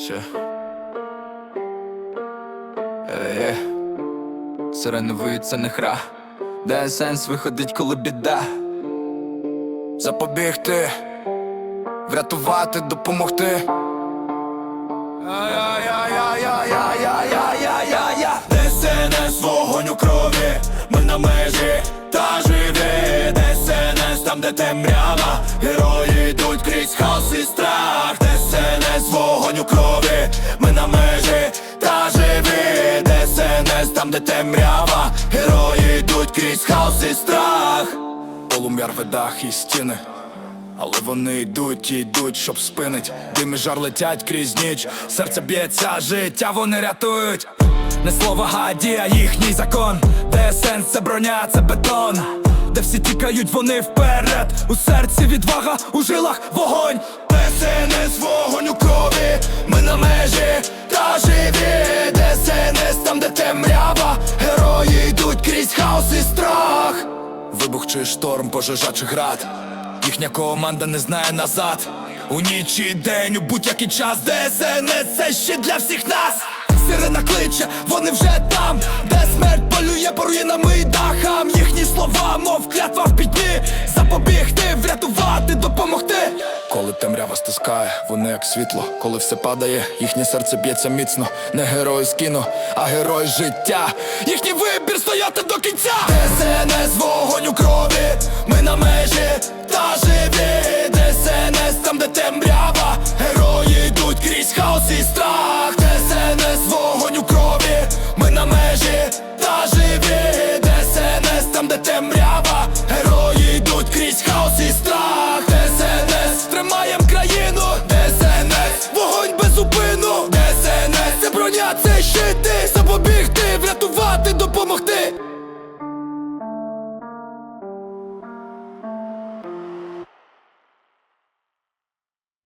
Yeah. Е -е. Сиреновий це не хра, де сенс виходить, коли біда. Запобігти, врятувати, допомогти. ДСНС вогонь у крові, ми межі та живі ДСНС там, де темрява, герої йдуть крізь хаос і страх. ДСНС там де темрява, герої йдуть крізь хаос і страх Полум'я рве дах і стіни але вони йдуть йдуть, щоб спинить Дим і жар летять крізь ніч, серце б'ється, життя вони рятують. Не слово гаді, а їхній закон. Де сенс, це броня, це бетон. Де всі тікають, вони вперед. У серці відвага, у жилах вогонь. ДСНС, йдуть хаос і страх. Вибух чи шторм, пожежа чи град. Їхня команда не знає назад. У ніч і день, у будь-який час. ДСНС це ще для всіх нас. Сирена кличе, вони вже там. Де смерть полює по руїнам і дахам Їхні слова, мов клятва в пітьмі. Запобігти, врятувати, допомогти темрява стискає, вони як світло Коли все падає, їхнє серце б'ється міцно. Не герої з кіно, а герої життя. Їхній вибір стояти до кінця. ДСНС, вогонь у крові Ми на межі та живі. ДСНС, там де темрява Герої йдуть крізь хаос і страх. ДСНС, вогонь у крові Ми на межі та живі. ДСНС, там де темрява Герої йдуть крізь хаос і страх Знищити, запобігти, врятувати, допомогти.